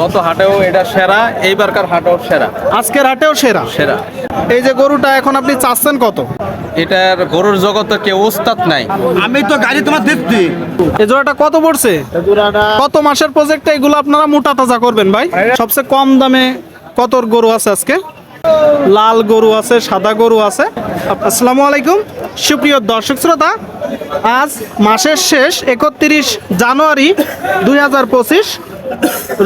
গত হাটেও এটা সেরা এইবারকার হাটেও সেরা? আজকের হাটেও সেরা? সেরা। এই যে গরুটা এখন আপনি চাচ্ছেন কত? এটার গরুর জগতে কেউ ওস্তাদ নাই। আমি তো গাড়ি তোমার দিচ্ছি এই জোড়াটা কত পড়ছে? কত মাসের প্রজেক্টে এগুলো আপনারা মোটা তাজা করবেন ভাই? সবচেয়ে কম দামে কত গরু আছে আজকে? লাল গরু আছে সাদা গরু আছে। আসসালামু আলাইকুম। সুপ্রিয় দর্শক শ্রোতা আজ মাসের শেষ একত্রিশ জানুয়ারি দুই হাজার পঁচিশ।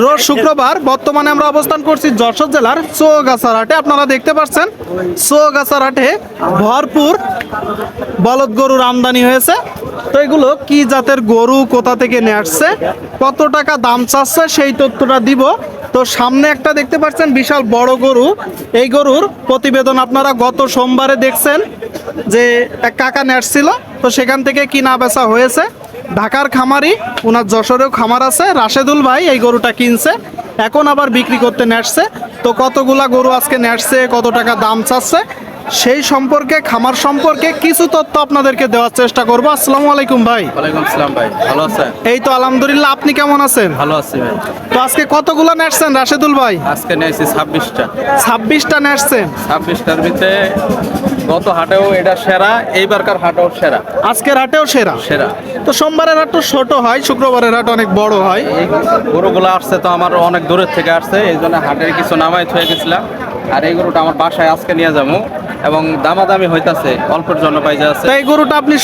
রোজ শুক্রবার বর্তমানে আমরা অবস্থান করছি যশোর জেলার চৌগাছার হাটে আপনারা দেখতে পাচ্ছেন চৌগাছার হাটে ভরপুর বলদ গরুর আমদানি হয়েছে। তো এগুলো কি জাতের গরু, কোথা থেকে নিয়ে আসছে, কত টাকা দাম চাচ্ছে সেই তথ্যটা দিব। তো সামনে একটা দেখতে পাচ্ছেন বিশাল বড় গরু। এই গরুর প্রতিবেদন আপনারা গত সোমবারে দেখছেন যে এক কাকা নিয়ে আসছিল, তো সেখান থেকে কিনা বেচা হয়েছে। ঢাকার খামারি ওনার যশোরেও খামার আছে। রাশেদুল ভাই এই গরুটা কিনছে, এখন আবার বিক্রি করতে নেসছে তো কতগুলা গরু আজকে নেসছে কত টাকা দাম চাচ্ছে? সেই সম্পর্কে খামার সম্পর্কে কিছু তথ্য আপনাদেরকে দেওয়ার চেষ্টা করব। আসসালামু আলাইকুম ভাই। ওয়ালাইকুম আসসালাম ভাই ভালো আছেন? এই তো আলহামদুলিল্লাহ আপনি কেমন আছেন? ভালো আছি ভাই। তো আজকে কতগুলো নেসছেন রাশেদুল ভাই? আজকে নিয়েছি ছাব্বিশটা। ছাব্বিশটা নেসছেন ছাব্বিশটার ভিতরে গত হাটেও এটা সেরা এইবারকার হাটেও সেরা। আজকের হাটেও সেরা? সেরা। তো সোমবারের হাট তো ছোট হয় শুক্রবারের হাট অনেক বড় হয়। গরুগুলো আসছে তো আমার অনেক দূরের থেকে আসছে এই জন্য হাটের কিছু নামাই থয়ে গেছিলাম। আর এই গরুটা আমার বাসায় আজকে নিয়ে যাব। এবং দামাদামি হইতাছে অল্পের জন্য পাইজা আছে। এই গরুটা আপনি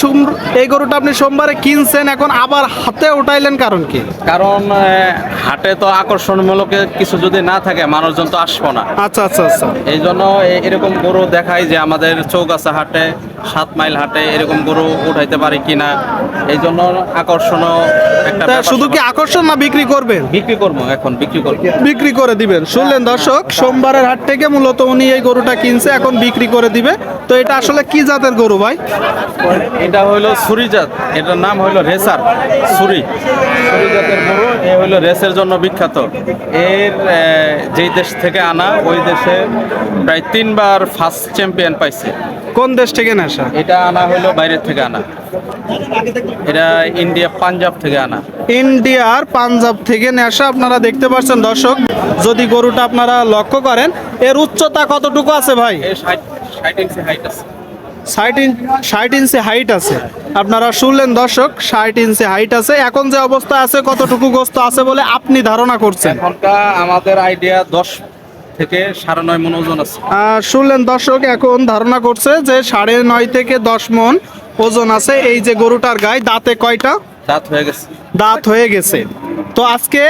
এই গরুটা আপনি সোমবারে কিনছেন এখন আবার হাতে উঠাইলেন কারণ কি? কারণ হাটে তো আকর্ষণমূলক কিছু যদি না থাকে মানুষজন তো আসব না। আচ্ছা আচ্ছা আচ্ছা। এই জন্য এরকম গরু দেখাই যে আমাদের চৌগাছা হাটে সাত মাইল হাটে এরকম গরু উঠাইতে পারি কিনা এই জন্য আকর্ষণ একটা শুধু কি আকর্ষণ না বিক্রি করবেন? বিক্রি করব এখন বিক্রি করব। বিক্রি করে দিবেন। শুনলেন দর্শক সোমবারের হাট থেকে মূলত উনি এই গরুটা কিনছে এখন বিক্রি করে দিবে। তো এটা আসলে কি জাতের গরু ভাই? এটা হইল ছুরি জাত। এটার নাম হইল রেসার ছুরি। ছুরি জাতের গরু এ হইল রেসের জন্য বিখ্যাত। এর যেই দেশ থেকে আনা ওই দেশে প্রায় তিনবার ফার্স্ট চ্যাম্পিয়ন পাইছে। কোন দেশ থেকে নেশা এটা আনা হইল বাইরের থেকে আনা। এটা ইন্ডিয়া পাঞ্জাব থেকে আনা। ইন্ডিয়ার পাঞ্জাব থেকে নেশা আপনারা দেখতে পাচ্ছেন দর্শক। যদি গরুটা আপনারা লক্ষ্য করেন এর উচ্চতা কতটুকু আছে ভাই? ষাট ষাট ইঞ্চি হাইট আছে। ইঞ্চ ষাট ইঞ্চি হাইট আছে। আপনারা শুনলেন দর্শক ষাট ইঞ্চি হাইট আছে। এখন যে অবস্থা আছে কতটুকু গোস্ত আছে বলে আপনি ধারণা করছেন? এখনকার আমাদের আইডিয়া দশ থেকে সাড়ে নয় মন ওজন আছে। শুনলেন দর্শক এখন ধারণা করছে যে সাড়ে নয় থেকে দশ মন ওজন আছে। এই যে গরুটার গায়ে দাঁতে কয়টা? দাঁত হয়ে গেছে। দাঁত হয়ে গেছে। তো আজকে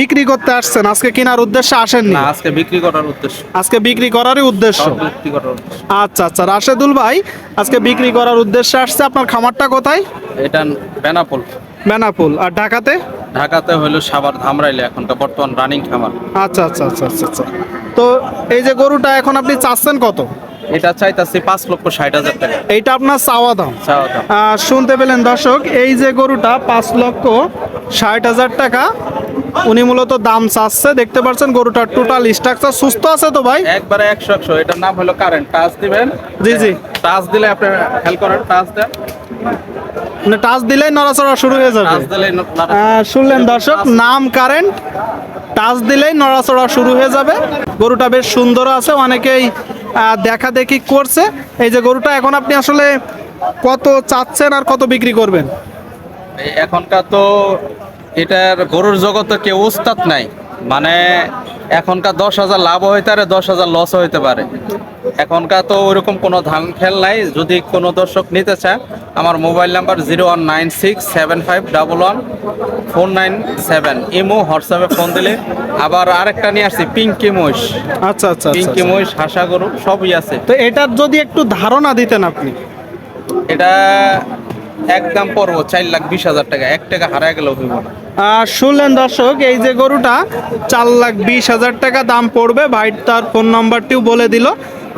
বিক্রি করতে আসছেন আজকে কেনার উদ্দেশ্যে আসেননি? না আজকে বিক্রি করার উদ্দেশ্য। আজকে বিক্রি করারই উদ্দেশ্য? আচ্ছা আচ্ছা রাশেদুল ভাই আজকে বিক্রি করার উদ্দেশ্যে আসছে আপনার খামারটা কোথায়? এটা বেনাপোল। বেনাপুল আর ঢাকাতে? ঢাকাতে হইল সাবার ধামরাইলে এখনকার বর্তমান রানিং খামার। আচ্ছা আচ্ছা আচ্ছা আচ্ছা আচ্ছা। তো এই যে গরুটা এখন আপনি চাচ্ছেন কত? এটা চাইতাছি পাঁচ লক্ষ ষাট হাজার টাকা। এইটা আপনার চাওয়া দাম। চাওয়া দাম। শুনতে পেলেন দর্শক এই যে গরুটা পাঁচ লক্ষ ষাট হাজার টাকা উনি মূলত দাম চাচ্ছে। দেখতে পাচ্ছেন গরুটার টোটাল স্ট্রাকচার সুস্থ আছে তো ভাই? একবারে একশো একশো এটার নাম হলো কারেন্ট টাচ দিবেন। জি জি। টাচ দিলে আপনি হেল্প করেন টাচ দেন। মানে টাচ দিলেই নড়াচড়া শুরু হয়ে যাবে। শুনলেন দর্শক নাম কারেন্ট টাচ দিলেই নড়াচড়া শুরু হয়ে যাবে। গরুটা বেশ সুন্দর আছে অনেকেই দেখা দেখি করছে। এই যে গরুটা, এখন আপনি আসলে কত চাচ্ছেন আর কত বিক্রি করবেন? এখনকার তো এটার গরুর জগতে কেউ ওস্তাদ নাই। মানে এখনকার দশ হাজার লাভ হইতে পারে দশ হাজার লস হইতে পারে। এখনকার তো ওইরকম কোনো ধান খেল নাই। যদি কোনো দর্শক নিতে চায় আমার mobile number zero one nine six seven five double one four nine seven. Imo হোয়াটসঅ্যাপে ফোন দিলে আবার আরেকটা নিয়ে আসছি পিঙ্কি মহিষ। আচ্ছা আচ্ছা আচ্ছা, পিঙ্কি আচ্ছা। মহিষ হাসা গরু সবই আছে। তো এটার যদি একটু ধারণা দিতেন আপনি। এটা একদম পড়ব চার লাখ বিশ হাজার টাকা এক টাকা হারায় গেলেও হইব না। শুনলেন দর্শক এই যে গরুটা চার লাখ বিশ হাজার টাকা দাম পড়বে। ভাই তার ফোন নাম্বারটিও বলে দিল।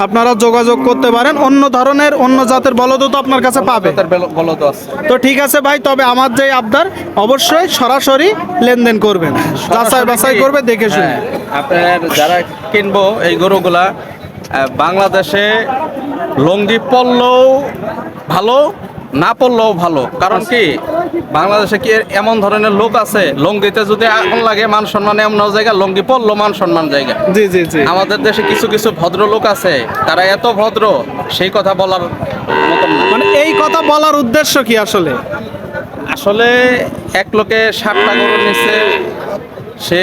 আপনারা যোগাযোগ করতে পারেন। অন্য ধরনের অন্য জাতের বলদও তো আপনার কাছে পাবে। বলদ তো ঠিক আছে ভাই তবে আমার যে আবদার অবশ্যই সরাসরি লেনদেন করবেন। যাচাই বাছাই করবে দেখে শুনে। হ্যাঁ, আপনার যারা কিনবো এই গরুগুলা বাংলাদেশে লঙ্গি পড়লেও ভালো না পড়লেও ভালো। কারণ কি বাংলাদেশে কি এমন ধরনের লোক আছে? লঙ্গিতে যদি আগুন লাগে মান সম্মান এমন জায়গা লঙ্গি পড়ল মান সম্মান জায়গা। জি জি জি। আমাদের দেশে কিছু কিছু ভদ্র লোক আছে তারা এত ভদ্র সেই কথা বলার মানে এই কথা বলার উদ্দেশ্য কি আসলে? আসলে এক লোকে ষাটটা গরু নিচ্ছে সে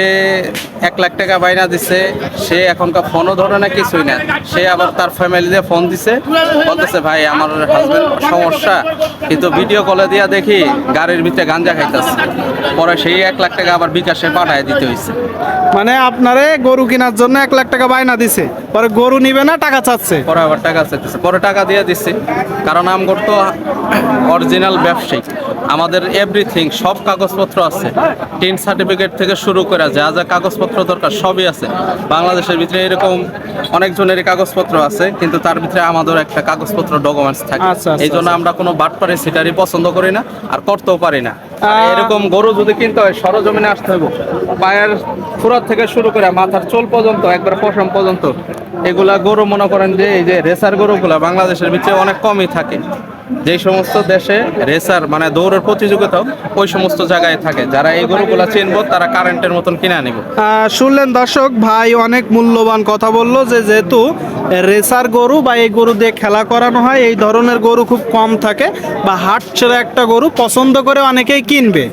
এক লাখ টাকা বাইনা দিছে। সে এখনকার ফোনও ধরে না কিছুই না। সে আবার তার ফ্যামিলিতে ফোন দিছে। বলতেছে ভাই আমার হাজবেন্ড সমস্যা। কিন্তু ভিডিও কলে দিয়া দেখি গাড়ির ভিতরে গাঞ্জা খাইতেছে। পরে সেই এক লাখ টাকা আবার বিকাশে পাঠায় দিতে হয়েছে মানে আপনারে গরু কেনার জন্য এক লাখ টাকা বায়না দিছে। পরে গরু নিবে না টাকা চাচ্ছে। পরে আবার টাকা চাইতেছে। পরে টাকা দিয়ে দিচ্ছি কারণ আমগর তো অরিজিনাল ব্যবসায়ী। আমাদের এভরিথিং সব কাগজপত্র আছে। টিন সার্টিফিকেট থেকে শুরু করে যা যা কাগজপত্র দরকার সবই আছে। বাংলাদেশের ভিতরে এরকম অনেকজনেরই কাগজপত্র আছে কিন্তু তার ভিতরে আমাদের একটা কাগজপত্র ডকুমেন্টস থাকে। আচ্ছা, আচ্ছা, এই জন্য আমরা কোনো বাটপারি সিটারি পছন্দ করি না আর করতেও পারি না। এরকম গরু যদি কিনতে হয় সরজমিনে আসতে হবে পায়ের ফুরাত থেকে শুরু করে মাথার চোল পর্যন্ত একবার পশম পর্যন্ত এগুলা গরু মনে করেন যে এই যে রেসার গরুগুলা বাংলাদেশের ভিতরে অনেক কমই থাকে। যেই সমস্ত দেশে রেসার মানে দৌড়ের প্রতিযোগিতাও ওই সমস্ত জায়গায় থাকে। যারা এই গরুগুলা চিনবো তারা কারেন্টের মতন কিনে নিব আহ, শুনলেন দর্শক ভাই অনেক মূল্যবান কথা বলল যে যেহেতু রেসার গরু বা এই গরু দিয়ে খেলা করানো হয় এই ধরনের গরু খুব কম থাকে বা হাট ছেড়ে একটা গরু পছন্দ করে অনেকেই কিনবে।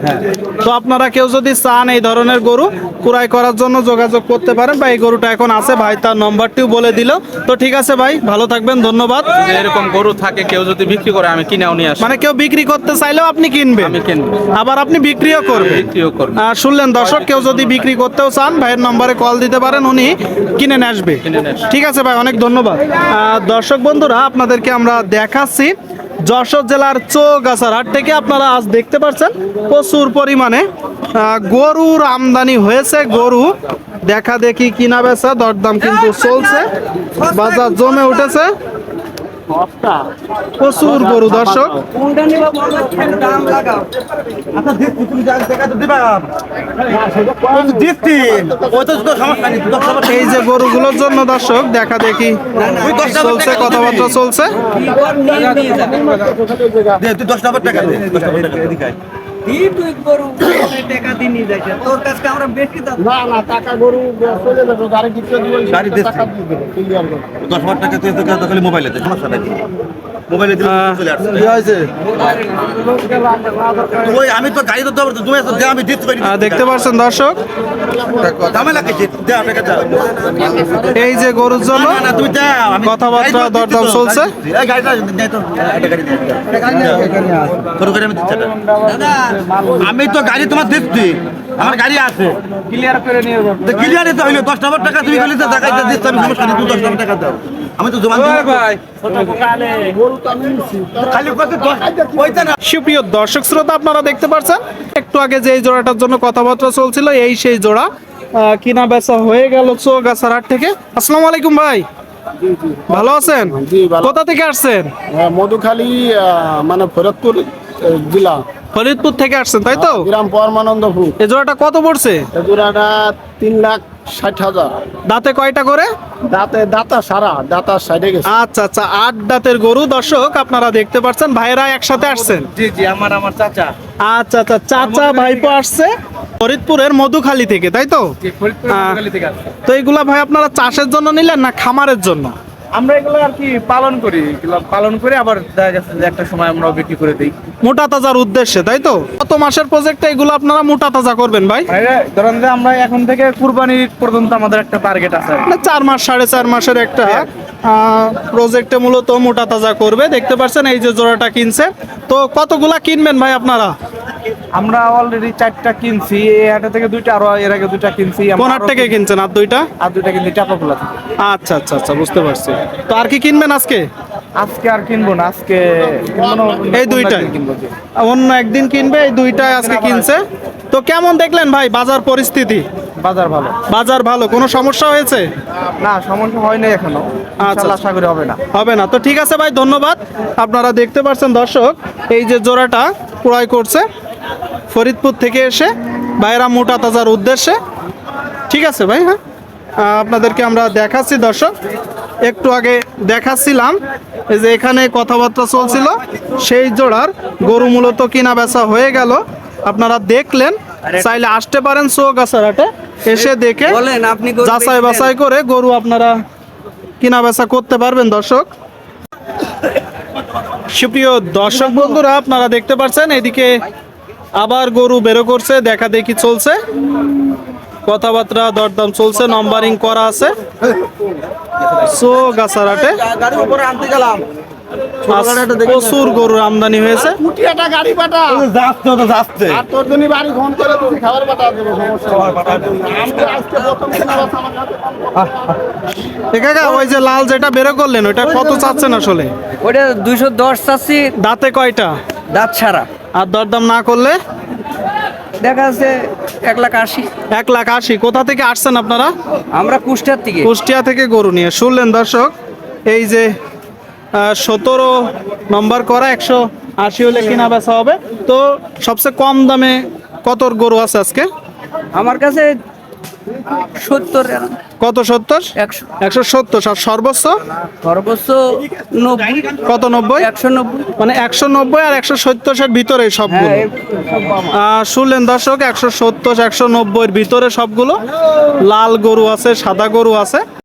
তো আপনারা কেউ যদি চান এই ধরনের গরু ক্রয় করার জন্য যোগাযোগ করতে পারেন বা এই গরুটা এখন আছে ভাই তার নম্বরটিও বলে দিল। তো ঠিক আছে ভাই ভালো থাকবেন ধন্যবাদ। এরকম গরু থাকে কেউ যদি বিক্রি করে আমি কিনেও নিয়ে আসি মানে কেউ বিক্রি করতে চাইলেও আপনি কিনবেন। আমি কিনবো। আবার আপনি বিক্রিও করবেন। বিক্রিও করব। আহ, শুনলেন দর্শক কেউ যদি বিক্রি করতেও চান ভাইয়ের নম্বরে কল দিতে পারেন উনি কিনে নিয়ে আসবে। কিনে নিয়ে আসবে। ঠিক আছে ভাই অনেক ধন্যবাদ। আহ, দর্শক বন্ধুরা আপনাদেরকে আমরা দেখাচ্ছি যশোর জেলার চৌগাছার হাট থেকে। আপনারা আজ দেখতে পাচ্ছেন প্রচুর পরিমাণে আহ, গরুর আমদানি হয়েছে। গরু দেখা দেখি কিনা বেচা দরদাম কিন্তু চলছে। বাজার জমে উঠেছে। প্রচুর গরু দর্শক। এই যে গরুগুলোর জন্য দর্শক দেখা দেখি চলছে কথাবার্তা চলছে। দশ টাকা দে তুই দশ টাকা টাকা দে দশ টাকা টাকা দে এদিকে গাড়ি দিচ্ছি। দশ হাজার টাকা তুই তো খালি মোবাইলে সমস্যা নাই মোবাইলে দিলে চলে আসছে। ওই আমি তো গাড়ি তো দেবো তুমি তো আমি দিতে পারি দেখতে পাচ্ছেন দর্শক? টাকা এই যে গরুর জন্য তুমি দাও কথাবার্তা তো দরদাম চলছে? আমি তো গাড়ি তোমার দিচ্ছি আমার গাড়ি আছে। ক্লিয়ার করে নিয়ে ক্লিয়ার তো হইল দশ টাকা তুমি টাকাটা দিচ্ছি আমি সমস্যা নেই তুমি দশ টাকা টাকা দাও। আমি তো ভাই সুপ্রিয় দর্শক শ্রোতা আপনারা দেখতে পাচ্ছেন একটু আগে যে এই জোড়াটার জন্য কথাবার্তা চলছিল এই সেই জোড়া কিনা বেচা হয়ে গেল চৌগাছার হাট থেকে। আসসালামু আলাইকুম ভাই। ভালো আছেন? কোথা থেকে আসছেন? হ্যাঁ, মধুখালী মানে ফরিদপুর জেলা। ফরিদপুর থেকে আসছেন তাই তো? গ্রাম পরমানন্দপুর। এই জোড়াটা কত পড়ছে? এগুলাটা তিন লাখ ষাট হাজার। দাঁতে কয়টা করে? দাঁতে দাঁতা সারা দাঁতা সাইডে গেছে। আচ্ছা আচ্ছা আট দাঁতের গরু দর্শক আপনারা দেখতে পাচ্ছেন ভাইরা একসাথে আসছেন জি জি আমার আমার চাচা। আচ্ছা আচ্ছা চাচা ভাইপো আসছে ফরিদপুরের মধুখালী থেকে তাই তো? তো এইগুলা ভাই আপনারা চাষের জন্য নিলেন না খামারের জন্য? আমরা এগুলো আর কি পালন করি পালন করে আবার দেখা যাচ্ছে যে একটা সময় আমরা বিক্রি করে দিই। মোটা তাজার উদ্দেশ্যে তাই তো? কত মাসের প্রজেক্টে এগুলো আপনারা মোটা তাজা করবেন ভাই? ধরেন যে আমরা এখন থেকে কুরবানি পর্যন্ত আমাদের একটা টার্গেট আছে। মানে চার মাস সাড়ে চার মাসের একটা প্রজেক্টে মূলত মোটা তাজা করবে। দেখতে পাচ্ছেন এই যে জোড়াটা কিনছে। তো কতগুলা কিনবেন ভাই আপনারা? আমরা অলরেডি চারটা কিনছি এই হাটে থেকে দুইটা আরও এর আগে দুইটা কিনছি কোন হাট থেকে কিনছেন আর দুইটা? আর দুইটা কিনছি চাপাগুলা থেকে। আচ্ছা আচ্ছা আচ্ছা বুঝতে পারছি। তো আর কি কিনবেন আজকে? আজকে আর কিনবো না আজকে এই দুইটাই? একদিন কিনবো অন্য একদিন কিনবে এই দুইটাই আজকে কিনছে। তো কেমন দেখলেন ভাই বাজার পরিস্থিতি? বাজার ভালো। বাজার ভালো। কোনো সমস্যা হয়েছে? না সমস্যা হয় নাই এখনও। আচ্ছা আশা করি হবে না। হবে না। তো ঠিক আছে ভাই ধন্যবাদ। আপনারা দেখতে পাচ্ছেন দর্শক এই যে জোড়াটা ক্রয় করছে। ফরিদপুর থেকে এসে ভাইরা মোটা তাজার উদ্দেশ্যে। ঠিক আছে ভাই হ্যাঁ? আপনাদেরকে আমরা দেখাচ্ছি দর্শক। একটু আগে দেখাচ্ছিলাম যে এখানে কথাবার্তা চলছিল। সেই জোড়ার গরু মূলত কিনা বেচা হয়ে গেল। আপনারা দেখলেন চাইলে আসতে পারেন চৌগাছারাটে এসে দেখে আপনি যাচাই? বাছাই করে গরু আপনারা কিনা বেচা করতে পারবেন দর্শক। সুপ্রিয় দর্শক বন্ধুরা আপনারা দেখতে পাচ্ছেন এদিকে আবার গরু বেরো করছে দেখা দেখি চলছে। কথাবার্তা দরদাম চলছে নম্বরিং করা আছে। সো গাছারাটে গাড়ির উপরে আনতে গেলাম প্রচুর গরুর আমদানি হয়েছে। ওই যে লাল যেটা বেরো করলেন ওটা কত চাচ্ছেন আসলে? ওটা দুইশো দশ চাচ্ছি। দাঁতে কয়টা? দাঁত ছাড়া। আর দরদাম না করলে? দেখা যাচ্ছে এক লাখ আশি। এক লাখ আশি। কোথা থেকে আসছেন আপনারা? আমরা কুষ্টিয়ার থেকে। কুষ্টিয়া থেকে গরু নিয়ে। শুনলেন দর্শক এই যে সতেরো নম্বর করা একশো আশি হলে কিনা বেচা হবে। তো সবচেয়ে কম দামে কত গরু আছে আজকে? আমার কাছে সত্তর। কত সত্তর? একশো। সত্তর। আর সর্বোচ্চ? সর্বোচ্চ নব্বই। কত নব্বই? একশো নব্বই। মানে একশো নব্বই আর একশো সত্তরের ভিতরে সবগুলো। হ্যাঁ শুনলেন দর্শক একশো সত্তর একশো নব্বইয়ের ভিতরে সবগুলো। লাল গরু আছে সাদা গরু আছে।